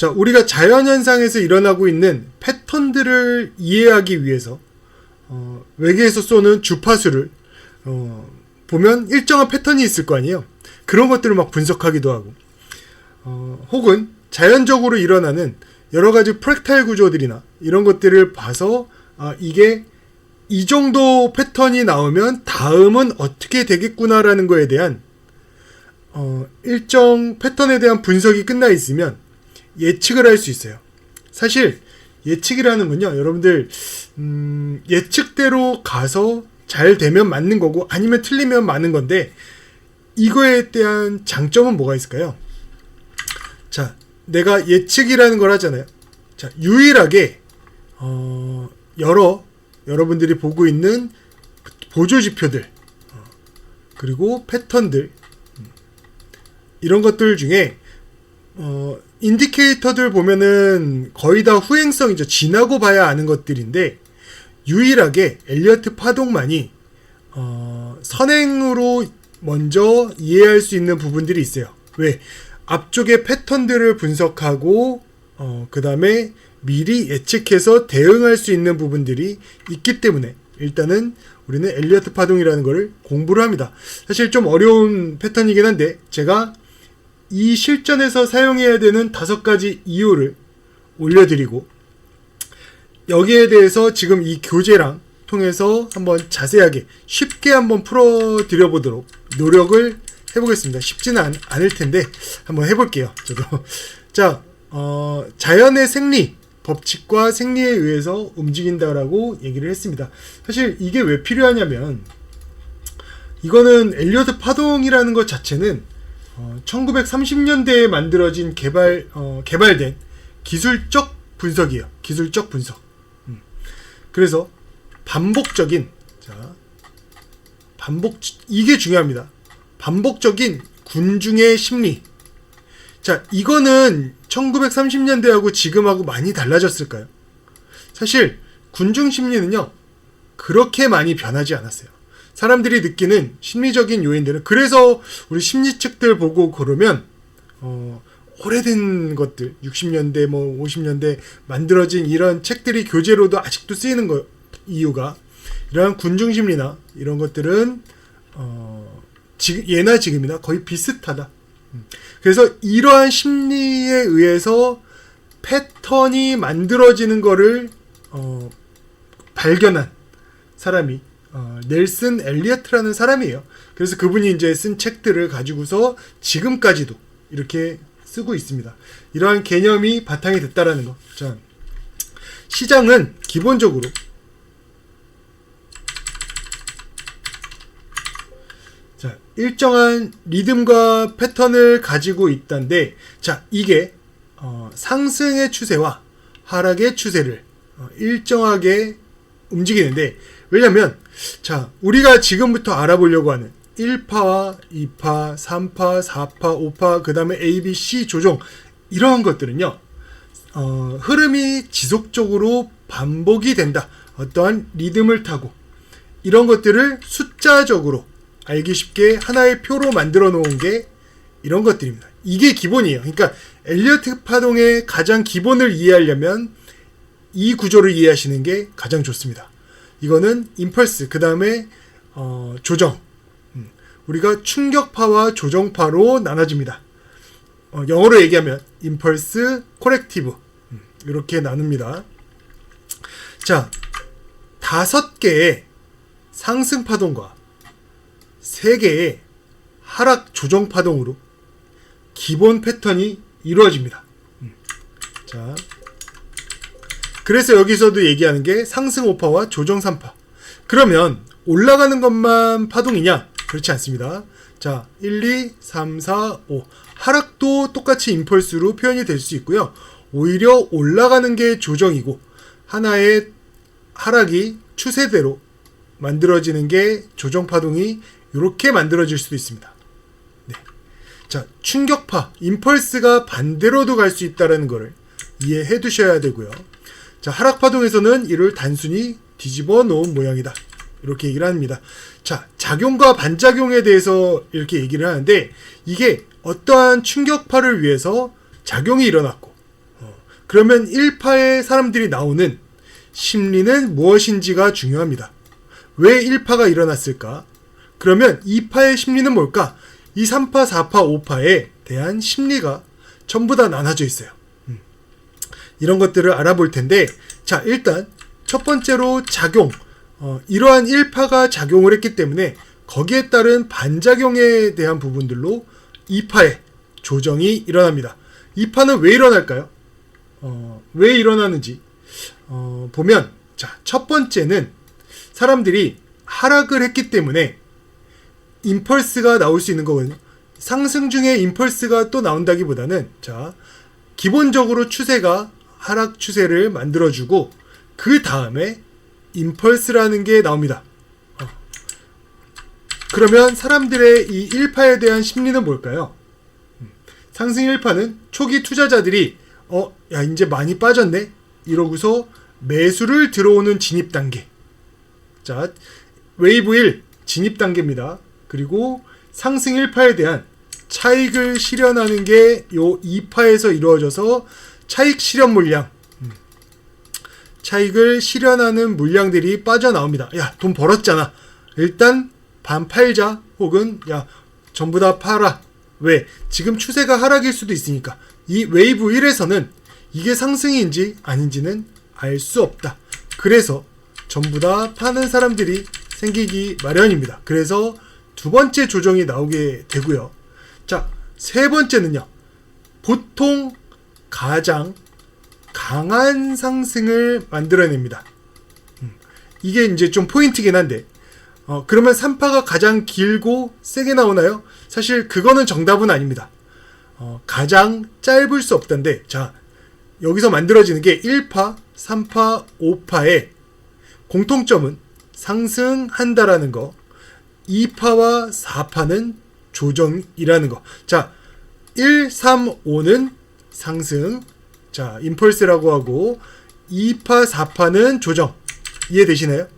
자, 우리가 자연현상에서 일어나고 있는 패턴들을 이해하기 위해서 어, 외계에서 쏘는 주파수를 어, 보면 일정한 패턴이 있을 거 아니에요. 그런 것들을 막 분석하기도 하고 어, 혹은 자연적으로 일어나는 여러 가지 프랙탈 구조들이나 이런 것들을 봐서 아, 이게 이 정도 패턴이 나오면 다음은 어떻게 되겠구나라는 거에 대한 어, 일정 패턴에 대한 분석이 끝나 있으면 예측을 할 수 있어요. 사실 예측이라는 건요, 여러분들 음, 예측대로 가서 잘 되면 맞는 거고 아니면 틀리면 맞는 건데 이거에 대한 장점은 뭐가 있을까요? 자, 내가 예측이라는 걸 하잖아요. 자, 유일하게 어, 여러 여러분들이 보고 있는 보조 지표들 어, 그리고 패턴들 음, 이런 것들 중에 어, 인디케이터들 보면은 거의 다 후행성이죠. 지나고 봐야 아는 것들인데 유일하게 엘리어트 파동만이 어, 선행으로 먼저 이해할 수 있는 부분들이 있어요. 왜? 앞쪽의 패턴들을 분석하고 어, 그 다음에 미리 예측해서 대응할 수 있는 부분들이 있기 때문에 일단은 우리는 엘리어트 파동이라는 것을 공부를 합니다. 사실 좀 어려운 패턴이긴 한데 제가 이 실전에서 사용해야 되는 다섯 가지 이유를 올려드리고 여기에 대해서 지금 이 교재랑 통해서 한번 자세하게 쉽게 한번 풀어드려 보도록 노력을 해보겠습니다. 쉽지는 않, 않을 텐데 한번 해볼게요. 저도 자 어, 자연의 생리 법칙과 생리에 의해서 움직인다라고 얘기를 했습니다. 사실 이게 왜 필요하냐면 이거는 엘리어트 파동이라는 것 자체는 어, 1930년대에 만들어진 개발 어, 개발된 기술적 분석이에요. 기술적 분석. 음. 그래서 반복적인 자 반복 이게 중요합니다. 반복적인 군중의 심리. 자 이거는 1930년대하고 지금하고 많이 달라졌을까요? 사실 군중 심리는요 그렇게 많이 변하지 않았어요. 사람들이 느끼는 심리적인 요인들은 그래서 우리 심리책들 보고 그러면 어, 오래된 것들 60년대 뭐 50년대 만들어진 이런 책들이 교재로도 아직도 쓰이는 거 이유가 이러한 군중 심리나 이런 것들은 어, 지금 예나 지금이나 거의 비슷하다. 음. 그래서 이러한 심리에 의해서 패턴이 만들어지는 거를 어, 발견한 사람이 어, 넬슨 엘리어트라는 사람이에요. 그래서 그분이 이제 쓴 책들을 가지고서 지금까지도 이렇게 쓰고 있습니다. 이러한 개념이 바탕이 됐다라는 거. 자, 시장은 기본적으로 자, 일정한 리듬과 패턴을 가지고 있다는데, 자, 이게 어, 상승의 추세와 하락의 추세를 어, 일정하게 움직이는데, 왜냐면, 자, 우리가 지금부터 알아보려고 하는 1파와 2파, 3파, 4파, 5파, 그 다음에 A, B, C 조종, 이러한 것들은요, 어, 흐름이 지속적으로 반복이 된다. 어떠한 리듬을 타고, 이런 것들을 숫자적으로 알기 쉽게 하나의 표로 만들어 놓은 게 이런 것들입니다. 이게 기본이에요. 그러니까 엘리어트 파동의 가장 기본을 이해하려면 이 구조를 이해하시는 게 가장 좋습니다. 이거는 임펄스 그 다음에 어, 조정 음, 우리가 충격파와 조정파로 나눠집니다. 어, 영어로 얘기하면 임펄스, 코렉티브 음, 이렇게 나눕니다. 자 다섯 개의 상승 파동과 세 개의 하락 조정 파동으로 기본 패턴이 이루어집니다. 음, 자 그래서 여기서도 얘기하는 게 상승 5파와 조정 3파. 그러면 올라가는 것만 파동이냐? 그렇지 않습니다. 자, 1, 2, 3, 4, 5. 하락도 똑같이 임펄스로 표현이 될 수 있고요. 오히려 올라가는 게 조정이고 하나의 하락이 추세대로 만들어지는 게 조정 파동이 이렇게 만들어질 수도 있습니다. 네. 자, 충격파, 임펄스가 반대로도 갈 수 있다는 것을 이해해 두셔야 되고요. 자, 하락파동에서는 이를 단순히 뒤집어 놓은 모양이다. 이렇게 얘기를 합니다. 자, 작용과 반작용에 대해서 이렇게 얘기를 하는데, 이게 어떠한 충격파를 위해서 작용이 일어났고, 그러면 1파의 사람들이 나오는 심리는 무엇인지가 중요합니다. 왜 1파가 일어났을까? 그러면 2파의 심리는 뭘까? 이 3파, 4파, 5파에 대한 심리가 전부 다 나눠져 있어요. 음. 이런 것들을 알아볼 텐데, 자, 일단 첫 번째로 작용. 어, 이러한 1파가 작용을 했기 때문에 거기에 따른 반작용에 대한 부분들로 2파의 조정이 일어납니다. 2파는 왜 일어날까요? 어, 왜 일어나는지 어, 보면 자, 첫 번째는 사람들이 하락을 했기 때문에 임펄스가 나올 수 있는 거거든요. 상승 중에 임펄스가 또 나온다기보다는 자, 기본적으로 추세가 하락 추세를 만들어주고 그 다음에 임펄스라는 게 나옵니다. 어. 그러면 사람들의 이 1파에 대한 심리는 뭘까요? 음, 상승 1파는 초기 투자자들이 어, 야, 이제 많이 빠졌네? 이러고서 매수를 들어오는 진입 단계. 자, 웨이브 1 진입 단계입니다. 그리고 상승 1파에 대한 차익을 실현하는 게 요 2파에서 이루어져서 차익 실현 물량. 음. 차익을 실현하는 물량들이 빠져나옵니다. 야, 돈 벌었잖아. 일단 반 팔자 혹은 야, 전부 다 팔아. 왜? 지금 추세가 하락일 수도 있으니까. 이 웨이브 1에서는 이게 상승인지 아닌지는 알 수 없다. 그래서 전부 다 파는 사람들이 생기기 마련입니다. 그래서 두 번째 조정이 나오게 되고요. 자, 세 번째는요. 보통 가장 강한 상승을 만들어냅니다. 음, 이게 이제 좀 포인트긴 한데, 어, 그러면 3파가 가장 길고 세게 나오나요? 사실 그거는 정답은 아닙니다. 어, 가장 짧을 수 없던데, 자, 여기서 만들어지는 게 1파, 3파, 5파의 공통점은 상승한다라는 거, 2파와 4파는 조정이라는 거. 자, 1, 3, 5는 상승, 자, 임펄스라고 하고, 2파, 4파는 조정. 이해되시나요?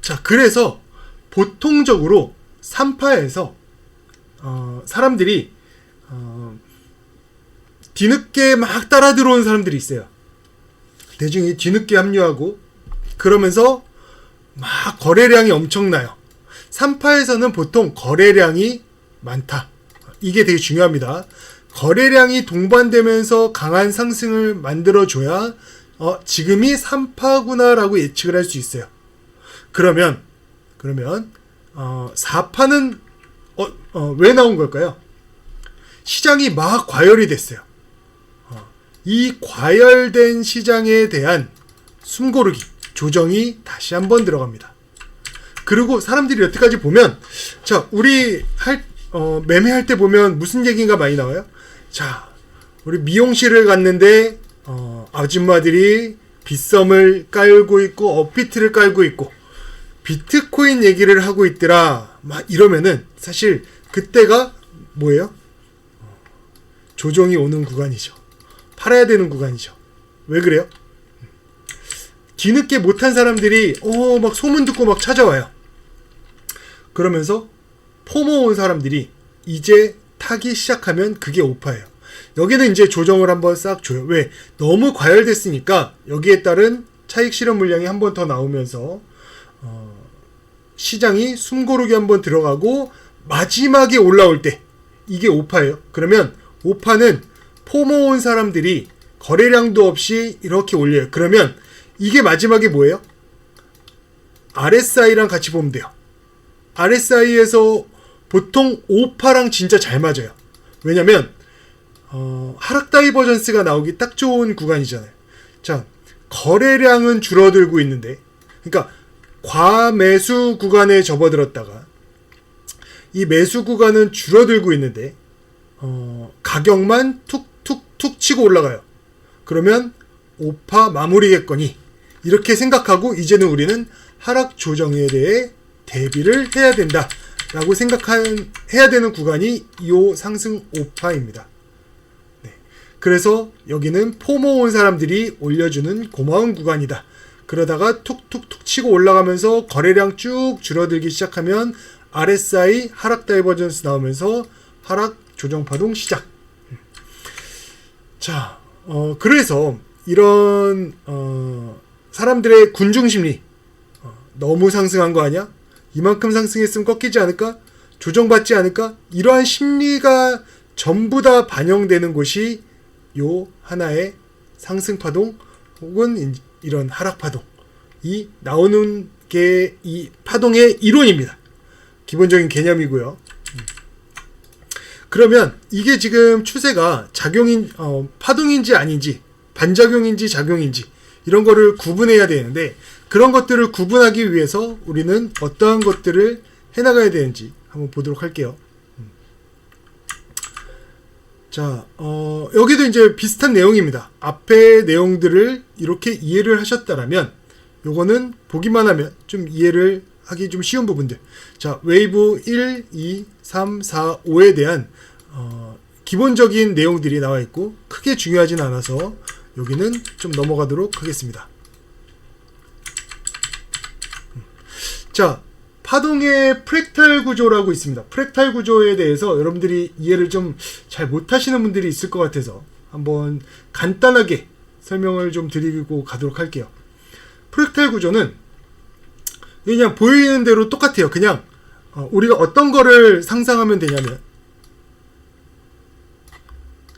자, 그래서 보통적으로 3파에서 어, 사람들이 어, 뒤늦게 막 따라 들어온 사람들이 있어요. 대중이 뒤늦게 합류하고 그러면서 막 거래량이 엄청나요. 3파에서는 보통 거래량이 많다. 이게 되게 중요합니다. 거래량이 동반되면서 강한 상승을 만들어줘야 어, 지금이 3파구나라고 예측을 할 수 있어요. 그러면 그러면 어, 4파는 어, 어, 왜 나온 걸까요? 시장이 막 과열이 됐어요. 어, 이 과열된 시장에 대한 숨고르기, 조정이 다시 한번 들어갑니다. 그리고 사람들이 여태까지 보면, 자, 우리 할, 어, 매매할 때 보면 무슨 얘기가 많이 나와요? 자, 우리 미용실을 갔는데, 어, 아줌마들이 빗썸을 깔고 있고, 업비트를 깔고 있고, 비트코인 얘기를 하고 있더라. 막 이러면은 사실 그때가 뭐예요? 조정이 오는 구간이죠. 팔아야 되는 구간이죠. 왜 그래요? 뒤늦게 못한 사람들이 어 막 소문 듣고 막 찾아와요. 그러면서 포모 온 사람들이 이제 타기 시작하면 그게 오파예요. 여기는 이제 조정을 한번 싹 줘요. 왜? 너무 과열됐으니까 여기에 따른 차익 실현 물량이 한 번 더 나오면서 어, 시장이 숨고르기 한번 들어가고 마지막에 올라올 때 이게 오파예요. 그러면 오파는 포모 온 사람들이 거래량도 없이 이렇게 올려요. 그러면 이게 마지막에 뭐예요? RSI랑 같이 보면 돼요. RSI에서 보통 오파랑 진짜 잘 맞아요. 왜냐면 어, 하락 다이버전스가 나오기 딱 좋은 구간이잖아요. 자, 거래량은 줄어들고 있는데, 그러니까 과매수 구간에 접어들었다가 이 매수 구간은 줄어들고 있는데 어, 가격만 툭툭툭 치고 올라가요. 그러면 오파 마무리겠거니 이렇게 생각하고 이제는 우리는 하락 조정에 대해 대비를 해야 된다 라고 생각한 해야 되는 구간이 이 상승 오파입니다. 네. 그래서 여기는 포모 온 사람들이 올려주는 고마운 구간이다. 그러다가 툭툭툭 치고 올라가면서 거래량 쭉 줄어들기 시작하면 RSI 하락 다이버전스 나오면서 하락 조정 파동 시작. 자, 어, 그래서 이런 어, 사람들의 군중 심리 어, 너무 상승한 거 아니야? 이만큼 상승했으면 꺾이지 않을까? 조정받지 않을까? 이러한 심리가 전부 다 반영되는 곳이 요 하나의 상승 파동 혹은 이- 이런 하락 파동이 나오는 게 이 파동의 이론입니다. 기본적인 개념이고요. 그러면 이게 지금 추세가 작용인 어, 파동인지 아닌지 반작용인지 작용인지 이런 거를 구분해야 되는데 그런 것들을 구분하기 위해서 우리는 어떠한 것들을 해나가야 되는지 한번 보도록 할게요. 음. 자, 어, 여기도 이제 비슷한 내용입니다. 앞에 내용들을 이렇게 이해를 하셨다라면 요거는 보기만 하면 좀 이해를 하기 좀 쉬운 부분들. 자, 웨이브 1, 2, 3, 4, 5에 대한 어, 기본적인 내용들이 나와 있고 크게 중요하진 않아서 여기는 좀 넘어가도록 하겠습니다. 자, 파동의 프랙탈 구조라고 있습니다. 프랙탈 구조에 대해서 여러분들이 이해를 좀 잘 못하시는 분들이 있을 것 같아서 한번 간단하게 설명을 좀 드리고 가도록 할게요. 프랙탈 구조는 그냥 보이는 대로 똑같아요. 그냥 어, 우리가 어떤 거를 상상하면 되냐면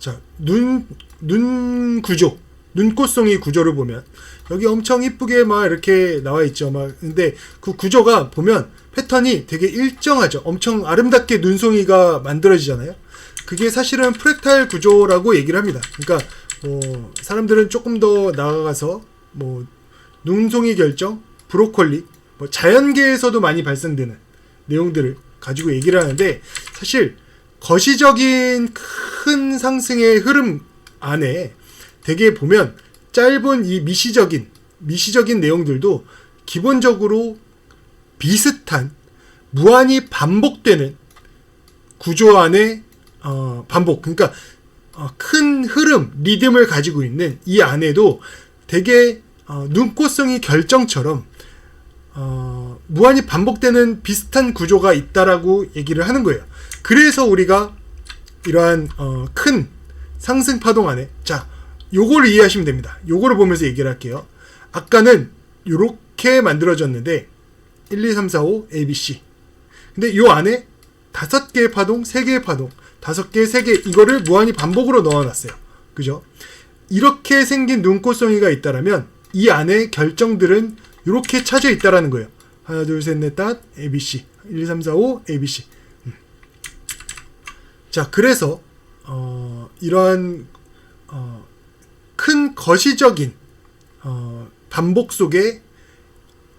자, 눈, 눈 구조, 눈꽃송이 구조를 보면 여기 엄청 이쁘게 막 이렇게 나와 있죠. 막 근데 그 구조가 보면 패턴이 되게 일정하죠. 엄청 아름답게 눈송이가 만들어지잖아요. 그게 사실은 프랙탈 구조라고 얘기를 합니다. 그러니까 뭐 사람들은 조금 더 나아가서 뭐 눈송이 결정, 브로콜리, 뭐 자연계에서도 많이 발생되는 내용들을 가지고 얘기를 하는데 사실 거시적인 큰 상승의 흐름 안에 되게 보면 짧은 이 미시적인 미시적인 내용들도 기본적으로 비슷한 무한히 반복되는 구조 안에 어, 반복 그러니까 어, 큰 흐름 리듬을 가지고 있는 이 안에도 되게 어, 눈꽃성이 결정처럼 어, 무한히 반복되는 비슷한 구조가 있다라고 얘기를 하는 거예요. 그래서 우리가 이러한 어, 큰 상승 파동 안에 자 요거를 이해하시면 됩니다. 요거를 보면서 얘기를 할게요. 아까는 요렇게 만들어졌는데 1, 2, 3, 4, 5 ABC 근데 요 안에 다섯 개의 파동, 세 개의 파동, 다섯 개, 세 개 이거를 무한히 반복으로 넣어놨어요. 그죠? 이렇게 생긴 눈꽃송이가 있다라면 이 안에 결정들은 이렇게 차져 있다라는 거예요. 하나, 둘, 셋, 넷, 다 ABC. 1, 2, 3, 4, 5 ABC. 음. 자, 그래서 어, 이러한 어, 큰 거시적인 어, 반복 속에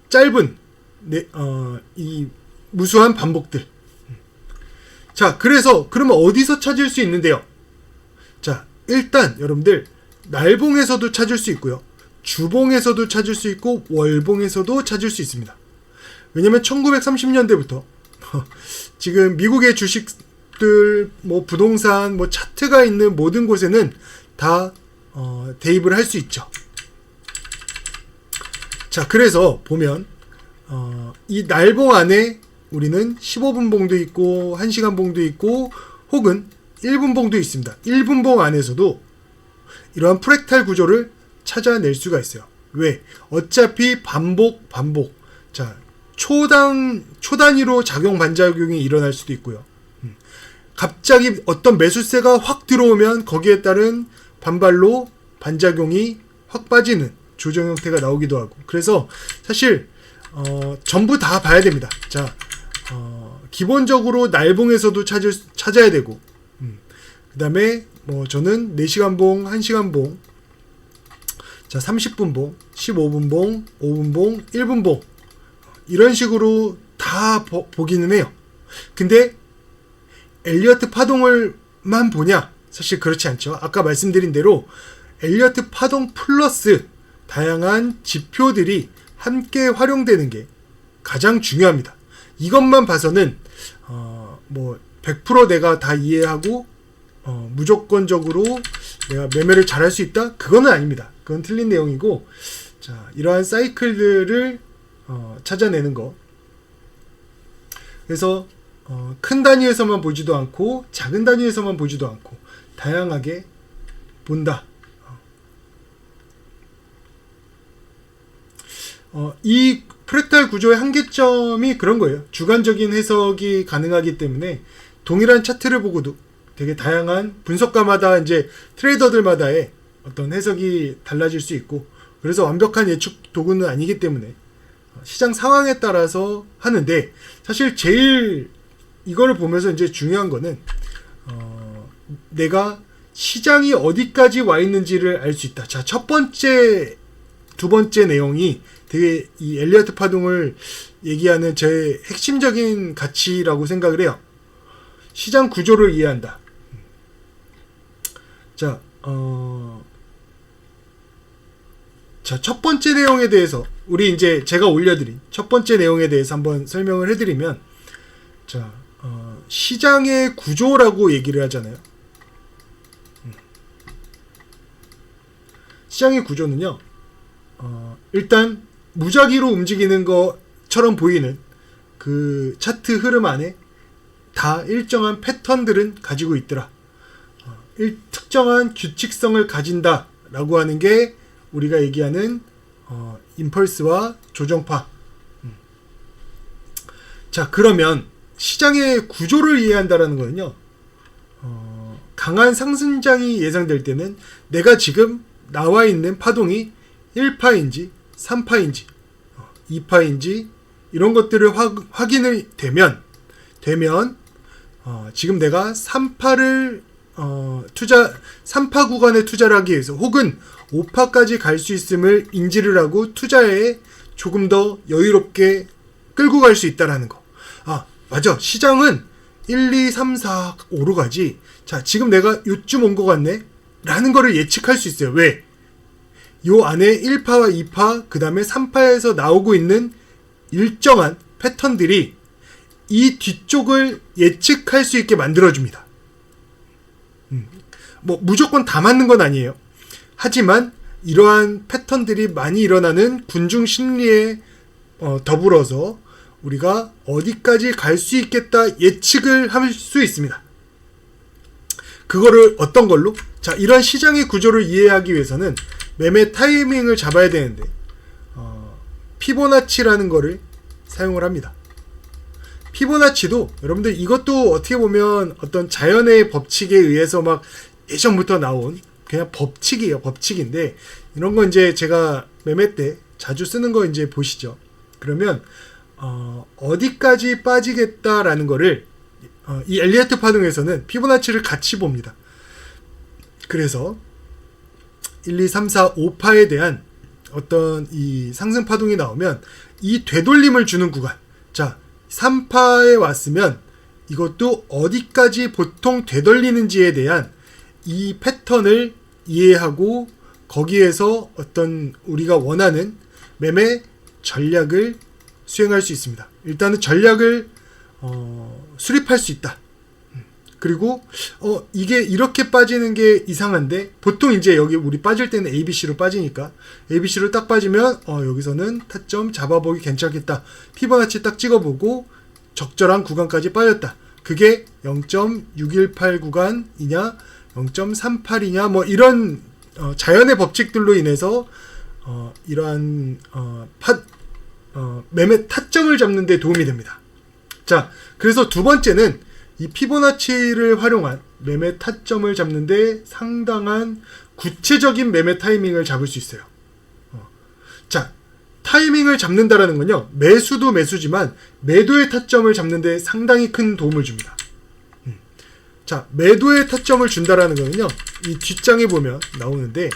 짧은 네, 어, 이 무수한 반복들. 자, 그래서 그러면 어디서 찾을 수 있는데요? 자, 일단 여러분들 날봉에서도 찾을 수 있고요. 주봉에서도 찾을 수 있고 월봉에서도 찾을 수 있습니다. 왜냐면 1930년대부터 지금 미국의 주식들 뭐 부동산 뭐 차트가 있는 모든 곳에는 다 어, 대입을 할 수 있죠. 자, 그래서 보면 어, 이 날봉 안에 우리는 15분 봉도 있고 1시간 봉도 있고 혹은 1분 봉도 있습니다. 1분 봉 안에서도 이러한 프랙탈 구조를 찾아낼 수가 있어요. 왜? 어차피 반복 반복. 자, 초당 초단위로 작용 반작용이 일어날 수도 있고요. 음. 갑자기 어떤 매수세가 확 들어오면 거기에 따른 반발로 반작용이 확 빠지는 조정 형태가 나오기도 하고. 그래서 사실 어, 전부 다 봐야 됩니다. 자, 어, 기본적으로 날봉에서도 찾을, 찾아야 되고, 음. 그 다음에 뭐 저는 4시간 봉, 1시간 봉, 자, 30분 봉, 15분 봉, 5분 봉, 1분 봉, 이런 식으로 다 보, 보기는 해요. 근데 엘리어트 파동을만 보냐? 사실 그렇지 않죠. 아까 말씀드린 대로 엘리어트 파동 플러스 다양한 지표들이 함께 활용되는 게 가장 중요합니다. 이것만 봐서는 어 뭐 100% 내가 다 이해하고 어 무조건적으로 내가 매매를 잘할 수 있다? 그거는 아닙니다. 그건 틀린 내용이고 자 이러한 사이클들을 어 찾아내는 거. 그래서 어, 큰 단위에서만 보지도 않고 작은 단위에서만 보지도 않고 다양하게 본다. 어, 이 프랙탈 구조의 한계점이 그런 거예요. 주관적인 해석이 가능하기 때문에 동일한 차트를 보고도 되게 다양한 분석가마다 이제 트레이더들마다의 어떤 해석이 달라질 수 있고 그래서 완벽한 예측 도구는 아니기 때문에 시장 상황에 따라서 하는데 사실 제일 이거를 보면서 이제 중요한 거는 어, 내가 시장이 어디까지 와 있는지를 알 수 있다. 자, 첫 번째, 두 번째 내용이 되게 이 엘리어트 파동을 얘기하는 제 핵심적인 가치라고 생각을 해요. 시장 구조를 이해한다. 자, 어, 자, 첫 번째 내용에 대해서 우리 이제 제가 올려드린 첫 번째 내용에 대해서 한번 설명을 해드리면, 자, 어, 시장의 구조라고 얘기를 하잖아요. 시장의 구조는요, 어, 일단 무작위로 움직이는 것처럼 보이는 그 차트 흐름 안에 다 일정한 패턴들은 가지고 있더라. 어, 일, 특정한 규칙성을 가진다라고 하는 게 우리가 얘기하는 어, 임펄스와 조정파. 음. 자 그러면 시장의 구조를 이해한다라는 거는요. 어, 강한 상승장이 예상될 때는 내가 지금 나와 있는 파동이 1파인지 3파인지 2파인지 이런 것들을 확, 확인을 되면 되면 어, 지금 내가 3파를 어, 투자 3파 구간에 투자를 하기 위해서 혹은 5파까지 갈 수 있음을 인지를 하고 투자에 조금 더 여유롭게 끌고 갈 수 있다라는 거. 아, 맞아. 시장은 1, 2, 3, 4, 5로 가지. 자, 지금 내가 요쯤 온 것 같네? 라는 거를 예측할 수 있어요. 왜? 요 안에 1파와 2파, 그 다음에 3파에서 나오고 있는 일정한 패턴들이 이 뒤쪽을 예측할 수 있게 만들어줍니다. 음, 뭐, 무조건 다 맞는 건 아니에요. 하지만 이러한 패턴들이 많이 일어나는 군중 심리에 어, 더불어서 우리가 어디까지 갈 수 있겠다 예측을 할 수 있습니다. 그거를 어떤 걸로? 자, 이런 시장의 구조를 이해하기 위해서는 매매 타이밍을 잡아야 되는데 어, 피보나치라는 거를 사용을 합니다. 피보나치도 여러분들 이것도 어떻게 보면 어떤 자연의 법칙에 의해서 막 예전부터 나온 그냥 법칙이에요. 법칙인데 이런 거 이제 제가 매매 때 자주 쓰는 거 이제 보시죠. 그러면 어, 어디까지 빠지겠다라는 거를 어, 이 엘리어트 파동에서는 피보나치를 같이 봅니다. 그래서 1, 2, 3, 4, 5파에 대한 어떤 이 상승 파동이 나오면 이 되돌림을 주는 구간. 자, 3파에 왔으면 이것도 어디까지 보통 되돌리는지에 대한 이 패턴을 이해하고 거기에서 어떤 우리가 원하는 매매 전략을 수행할 수 있습니다. 일단은 전략을 어, 수립할 수 있다. 음. 그리고 어 이게 이렇게 빠지는 게 이상한데 보통 이제 여기 우리 빠질 때는 ABC로 빠지니까 ABC로 딱 빠지면 어 여기서는 타점 잡아보기 괜찮겠다. 피보나치 딱 찍어보고 적절한 구간까지 빠졌다. 그게 0.618 구간이냐 0.38이냐 뭐 이런 어, 자연의 법칙들로 인해서 어, 이러한 어, 파, 어, 매매 타점을 잡는 데 도움이 됩니다. 자, 그래서 두 번째는 이 피보나치를 활용한 매매 타점을 잡는데 상당한 구체적인 매매 타이밍을 잡을 수 있어요. 어. 자, 타이밍을 잡는다라는 건요, 매수도 매수지만 매도의 타점을 잡는데 상당히 큰 도움을 줍니다. 음. 자, 매도의 타점을 준다라는 거는요, 이 뒷장에 보면 나오는데,